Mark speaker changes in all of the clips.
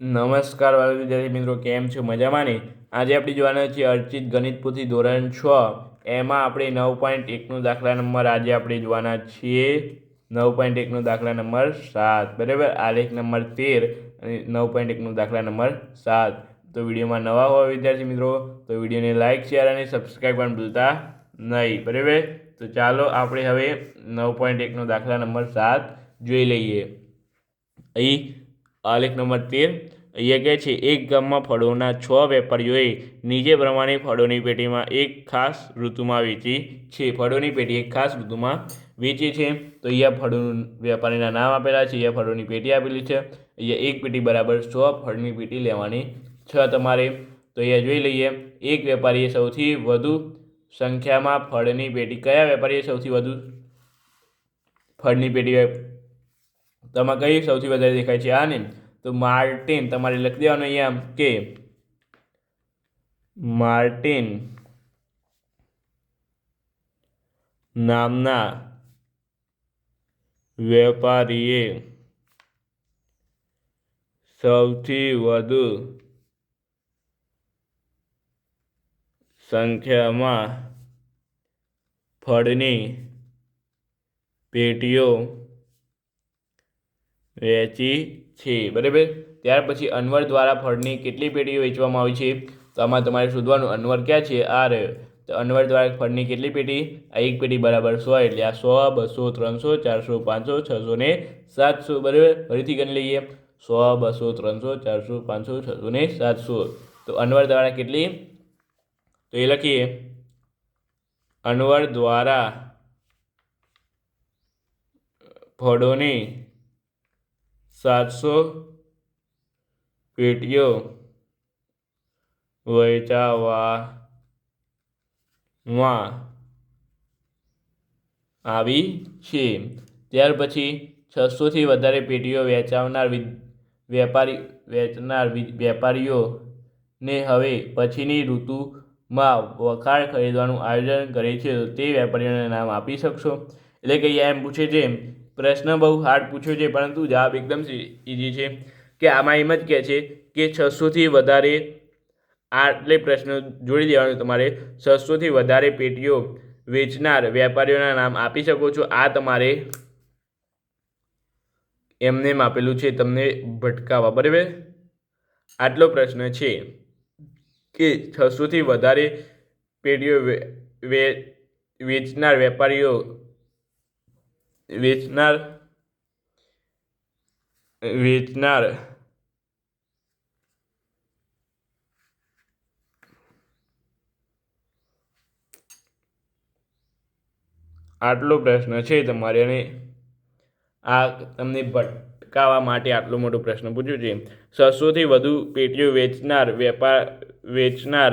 Speaker 1: નમસ્કાર વાલા વિદ્યાર્થી મિત્રો, કેમ છો? મજામાં ને? આજે આપણે જોવાના છીએ અર્ચિત ગણિત પોથી ધોરણ છ. એમાં આપણે નવ પોઈન્ટ એકનો દાખલા નંબર આજે આપણે જોવાના છીએ. નવ પોઈન્ટ એકનો દાખલા નંબર સાત. બરાબર? આલેખ નંબર તેર અને નવ પોઈન્ટ એકનો દાખલા નંબર સાત. તો વિડીયોમાં નવા હોય વિદ્યાર્થી મિત્રો, તો વિડીયોને લાઇક શેર અને સબસ્ક્રાઈબ પણ ભૂલતા નહીં. બરાબર? તો ચાલો આપણે હવે નવ પોઈન્ટ એકનો દાખલા નંબર સાત જોઈ લઈએ. અહીં આલેખ નંબર તેર. અહીંયા કહે છે, એક ગામમાં ફળોના છ વેપારીઓએ નીચે પ્રમાણે ફળોની પેટીમાં એક ખાસ ઋતુમાં વેચી છે. ફળોની પેટી એક ખાસ ઋતુમાં વેચી છે. તો અહીંયા ફળોનું વેપારીના નામ આપેલા છે. અહીંયા ફળોની પેટી આપેલી છે. અહીંયા એક પેટી બરાબર સો ફળની પેટી લેવાની છે તમારે. તો અહીંયા જોઈ લઈએ, એક વેપારીએ સૌથી વધુ સંખ્યામાં ફળની પેટી, કયા વેપારીએ સૌથી વધુ ફળની પેટી તમારે કઈ સૌથી વધારે દેખાય છે? આને તો માર્ટિન, તમારે લખી દેવાનું અહીંયા કે માર્ટિન નામના વેપારીએ સૌથી વધુ સંખ્યામાં ફળની પેટીઓ વેચી છે. બરાબર? ત્યાર પછી અનવર દ્વારા ફળની કેટલી પેટીઓ વેચવામાં આવી છે? તો આમાં તમારે શોધવાનું અનવર ક્યાં છે? આ રહ્યો. તો અનવર દ્વારા ફળની કેટલી પેટી? આ એક પેટી બરાબર સો એટલે આ સો, બસો, ત્રણસો, ચારસો, પાંચસો, છસો ને સાતસો. બરાબર? ફરીથી ગણી લઈએ. સો, બસો, ત્રણસો, ચારસો, પાંચસો, છસો ને સાતસો. તો અનવર દ્વારા કેટલી? તો એ લખીએ. અનવર દ્વારા ફળોની સાતસો પેટીઓ વેચાવામાં આવી છે. ત્યાર પછી છસોથી વધારે પેટીઓ વેચાવનાર વેપારી, વેચનાર વેપારીઓને હવે પછીની ઋતુમાં વખાણ ખરીદવાનું આયોજન કરે છે. તે વેપારીઓને નામ આપી શકશો. એટલે કે એમ પૂછે છે પ્રશ્ન બહુ હાર્ડ પૂછ્યો છે, પરંતુ જવાબ એકદમ ઇઝી છે. કે આમાં એમ જ કહે છે કે છસોથી વધારે આટલે પ્રશ્ન જોડી દેવાનું તમારે. છસોથી વધારે પેટીઓ વેચનાર વેપારીઓના નામ આપી શકો છો. આ તમારે એમને આપેલું છે, તમને ભટકાવા બરાબર? આટલો પ્રશ્ન છે કે છસોથી વધારે વે- વેચનાર વેપારીઓ વેચનાર વેચનાર આટલો પ્રશ્ન છે તમારે અને આ તમને ભટકાવવા માટે આટલો મોટો પ્રશ્ન પૂછ્યો છે. છસોથી વધુ પેટીઓ વેચનાર વેપાર, વેચનાર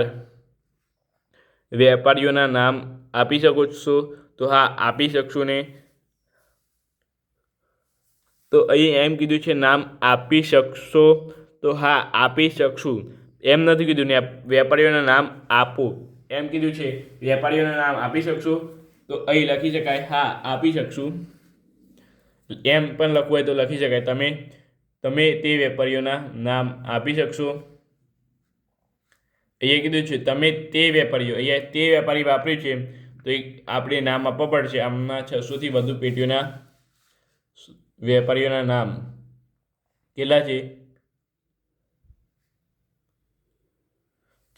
Speaker 1: વેપારીઓના નામ આપી શકો છો? તો હા, આપી શકશો ને? તો અહીં એમ કીધું છે, નામ આપી શકશો? તો હા, આપી શકશું. એમ નથી કીધું ને વેપારીઓના નામ આપો. એમ કીધું છે, વેપારીઓના નામ આપી શકશો? તો અહીં લખી શકાય, હા, આપી શકશું. એમ પણ લખવું હોય તો લખી શકાય, તમે તમે તે વેપારીઓના નામ આપી શકશો. અહીંયા કીધું છે, તમે તે વેપારીઓ, અહીંયા તે વેપારી વાપર્યું છે, તો એક આપણે નામ આપવા પડશે, આમના છસોથી વધુ પેટીઓના વેપારીઓના નામ. કેટલા છે?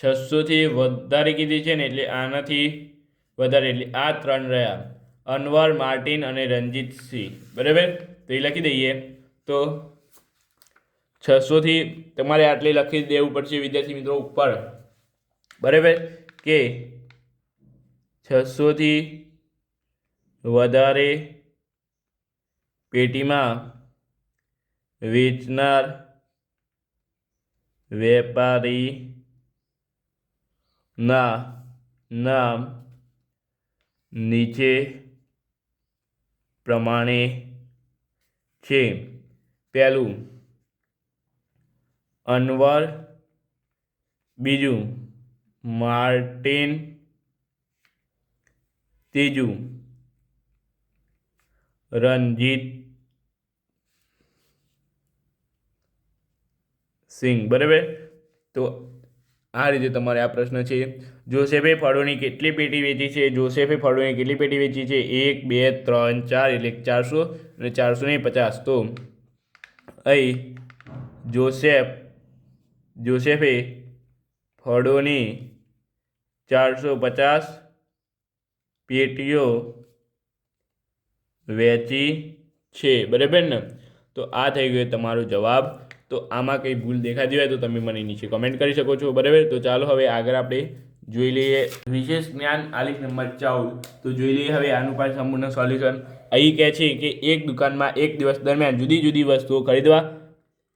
Speaker 1: છસોથી વધારે કીધી છે ને, એટલે આનાથી વધારે. એટલે આ ત્રણ રહ્યા. અનવર, માર્ટિન અને રંજીત સિંહ. બરાબર? તો એ લખી દઈએ. તો છસોથી તમારે આટલી લખી દેવું પડશે વિદ્યાર્થી મિત્રો ઉપર. બરાબર? કે છસોથી વધારે પેટીમાં વેચનાર વેપારીના નામ નીચે પ્રમાણે છે. પહેલું અનવર. બીજું માર્ટિન. ત્રીજું રણજીત. સિંગ, બરાબર? તો આ રીતે તમારે આ પ્રશ્ન છે. જોસેફે ફળોની કેટલી પેટી વેચી છે? જોસેફે ફળોની કેટલી પેટી વેચી છે? એક, બે, ત્રણ, ચાર, એટલે ચારસો અને ચારસો ને પચાસ. તો અહીં જોસેફ, જોસેફે ફળોની ચારસો પચાસ પેટીઓ વેચી છે. બરાબર ને? તો આ થઈ ગયો તમારો જવાબ. તો આમાં કંઈ ભૂલ દેખાતી હોય તો તમે મને નીચે કમેન્ટ કરી શકો છો, બરાબર? તો ચાલો હવે આગળ આપણે જોઈ લઈએ. વિશેષ જ્ઞાન આલેખ નંબર ચૌદ તો જોઈ લઈએ હવે આનું પણ સંપૂર્ણ સોલ્યુશન અહીં કહે છે કે એક દુકાનમાં એક દિવસ દરમિયાન જુદી જુદી વસ્તુઓ ખરીદવા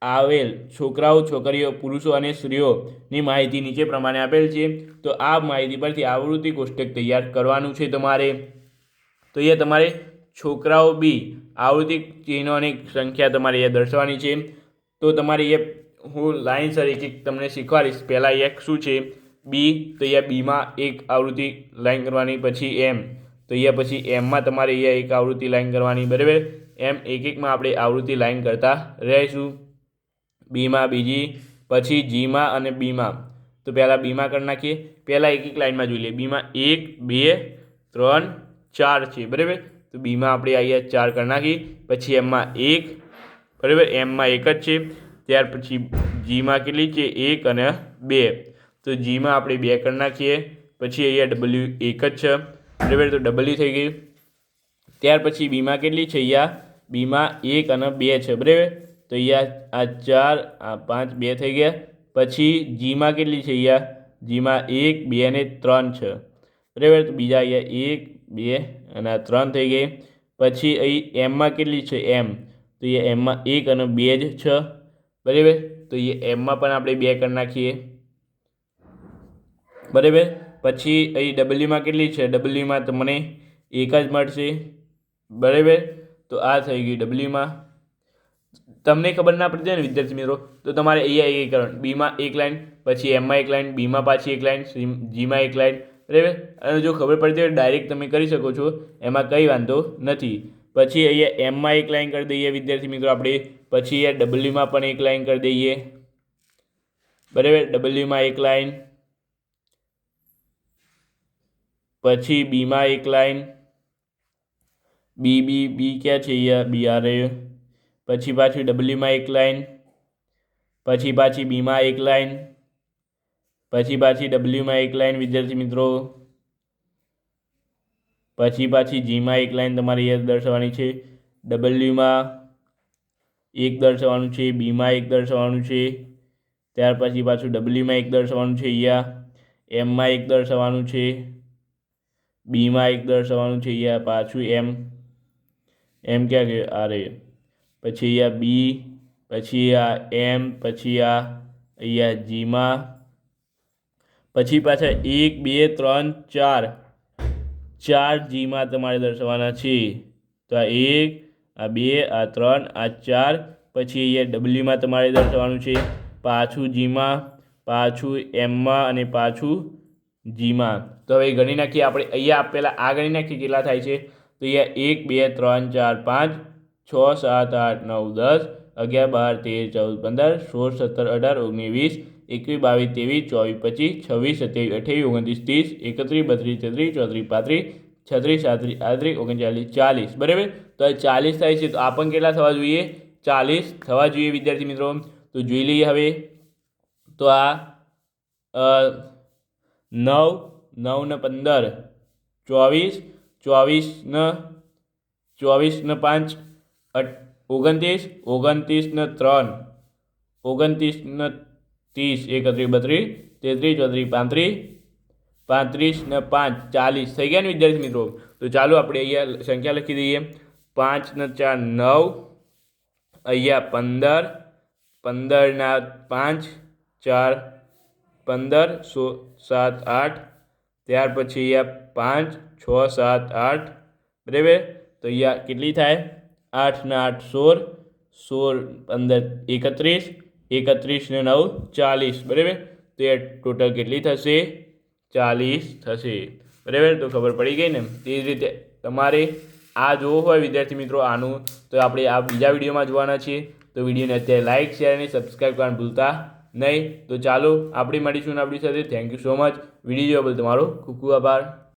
Speaker 1: આવેલ છોકરાઓ, છોકરીઓ, પુરુષો અને સ્ત્રીઓની માહિતી નીચે પ્રમાણે આપેલ છે. તો આ માહિતી પરથી આવૃત્તિ કોષ્ટક તૈયાર કરવાનું છે તમારે. તો અહીંયા તમારે છોકરાઓ બી આવૃત્તિ ચિહ્નોની સંખ્યા તમારે અહીંયા દર્શાવવાની છે. તો તમારી એ હું લાઇન તરીકે તમને શીખવાડીશ. પહેલાં એક શું છે? બી તો અહીંયા બીમાં એક આવૃત્તિ લાઇન કરવાની, પછી એમ તો અહીંયા પછી એમમાં તમારે અહીંયા એક આવૃત્તિ લાઇન કરવાની, બરાબર? એમ એક એકમાં આપણે આવૃત્તિ લાઇન કરતા રહીશું. બીમાં બીજી, પછી જીમાં અને બીમાં તો પહેલાં બીમાં કરી નાખીએ. પહેલાં એક એક લાઇનમાં જોઈ લઈએ. બીમાં એક, બે, ત્રણ, ચાર છે, બરાબર? તો બીમાં આપણે અહીંયા ચાર કરી નાખીએ પછી એમમાં એક બરાબર? એમમાં એક જ છે. ત્યાર પછી જીમાં કેટલી છે? એક અને બે. તો જીમાં આપણે બે કરી નાખીએ. પછી અહીંયા ડબલ્યુ એક જ છે. બરાબર? તો ડબલ્યુ થઈ ગયું. ત્યાર પછી બીમાં કેટલી છે? અહીંયા બીમાં એક અને બે છે. બરાબર? તો અહીંયા આ ચાર, આ પાંચ, બે થઈ ગયા. પછી જીમાં કેટલી છે? અહીંયા જીમાં એક, બે અને ત્રણ છે. બરાબર? તો બીજા અહીંયા એક, બે અને આ ત્રણ થઈ ગઈ. પછી અહીં એમમાં કેટલી છે? એમ. તો એ એમમાં એક અને બે જ છ. બરાબર? તો એ એમમાં પણ આપણે બે કરી નાખીએ. બરાબર? પછી અહીં ડબલ્યુમાં કેટલી છે? ડબલ્યુમાં તમને એક જ મળશે. બરાબર? તો આ થઈ ગયું ડબલ્યુમાં. તમને ખબર ના પડતી હોય ને, વિદ્યાર્થી મિત્રો? તો તમારે અહીંયા એક કરવાનું. બીમાં એક લાઈન, પછી એમમાં એક લાઈન, બીમાં પાછી એક લાઈન જીમાં એક લાઈન. બરાબર? અને જો ખબર પડતી હોય ડાયરેક્ટ તમે કરી શકો છો. એમાં કંઈ વાંધો નથી. પછી અહીંયા એમમાં એક લાઈન કરી દઈએ, વિદ્યાર્થી મિત્રો આપણે. પછી અહીંયા ડબલ્યુમાં પણ એક લાઈન કરી દઈએ. બરાબર? ડબલ્યુમાં એક લાઈન પછી બીમાં એક લાઈન બી બી બી ક્યાં છે અહીંયા? બી આ રહ્યો. પછી પાછું ડબલ્યુમાં એક લાઈન પછી પાછી બીમાં એક લાઈન પછી પાછી ડબલ્યુમાં એક લાઈન વિદ્યાર્થી મિત્રો. પછી પાછી જીમાં એક લાઈન તમારે યસ દર્શાવવાની છે. ડબલ્યુમાં એક દર્શાવવાનું છે બીમાં એક દર્શાવવાનું છે, ત્યાર પછી પાછું ડબલ્યુમાં એક દર્શાવવાનું છે અહીંયા એમમાં એક દર્શાવવાનું છે બીમાં એક દર્શાવવાનું છે અહીંયા, પાછું એમ એમ ક્યાં ગયું? આ પછી અહીંયા બી પછી આ એમ પછી આ અહીંયા જીમાં પછી પાછા એક, બે, ત્રણ, ચાર. ચાર જીમાં તમારે દર્શાવવાના છે. તો આ એક, આ બે, આ ત્રણ, આ ચાર, પછી અહીંયા ડબલ્યુમાં તમારે દર્શાવવાનું છે. પાછું જીમાં, પાછું એમમાં અને પાછું જીમાં. તો હવે ગણી નાખીએ. આપણે અહીંયા આપેલા આ ગણી નાખીએ કેટલા થાય છે? તો અહીંયા એક, બે, ત્રણ, ચાર, પાંચ, છ, સાત, આઠ, નવ, દસ, અગિયાર, બાર, તેર, ચૌદ, પંદર, સોળ, સત્તર, અઢાર, ઓગણીસ, વીસ એકવીસ, બાવીસ, ત્રેવીસ, ચોવીસ, પચીસ, છવ્વીસ, સત્યાવીસ, અઠ્યાવીસ, ઓગણત્રીસ, ત્રીસ, એકત્રીસ, બત્રીસ, તેત્રીસ, ચોત્રીસ, પાંત્રીસ, છત્રીસ, સાત્રીસ આડત્રીસ ઓગણચાલીસ, ચાલીસ. બરાબર? તો આ ચાલીસ થાય છે. તો આ પણ કેટલા થવા જોઈએ? ચાલીસ થવા જોઈએ વિદ્યાર્થી મિત્રો. તો જોઈ લઈએ હવે. તો આ નવ નવ ને પંદર, ચોવીસ ચોવીસ ને ચોવીસ ને પાંચ ઓગણત્રીસ ઓગણત્રીસ ને ત્રણ, ઓગણત્રીસ ને ત્રીસ એકત્રીસ બત્રીસ તેત્રીસ ચોત્રીસ પાંત્રીસ પાંત્રીસ ને પાંચ ચાલીસ થઈ ગયા ને વિદ્યાર્થી મિત્રો તો ચાલો આપણે અહીંયા સંખ્યા લખી દઈએ પાંચ ને ચાર નવ અહીંયા પંદર પંદરના પાંચ ચાર પંદર સો સાત આઠ ત્યાર પછી અહીંયા પાંચ છ સાત આઠ બરાબર તો અહીંયા કેટલી થાય આઠ ને આઠ સોળ સોળ પંદર એકત્રીસ એકત્રીસ ને નવ ચાલીસ, બરાબર? તો એ ટોટલ કેટલી થશે? ચાલીસ થશે. બરાબર? તો ખબર પડી ગઈ ને? તે જ રીતે તમારે આ જોવું હોય વિદ્યાર્થી મિત્રો આનું, તો આપણે આ બીજા વિડીયોમાં જોવાના છીએ. તો વિડીયોને અત્યારે લાઇક શેર અને સબસ્ક્રાઈબ કરવાનું ભૂલતા નહીં. તો ચાલો, આપણે મળીશું આપણી સાથે. Thank you so much video જોવા બદલ તમારો ખૂબ ખૂબ આભાર.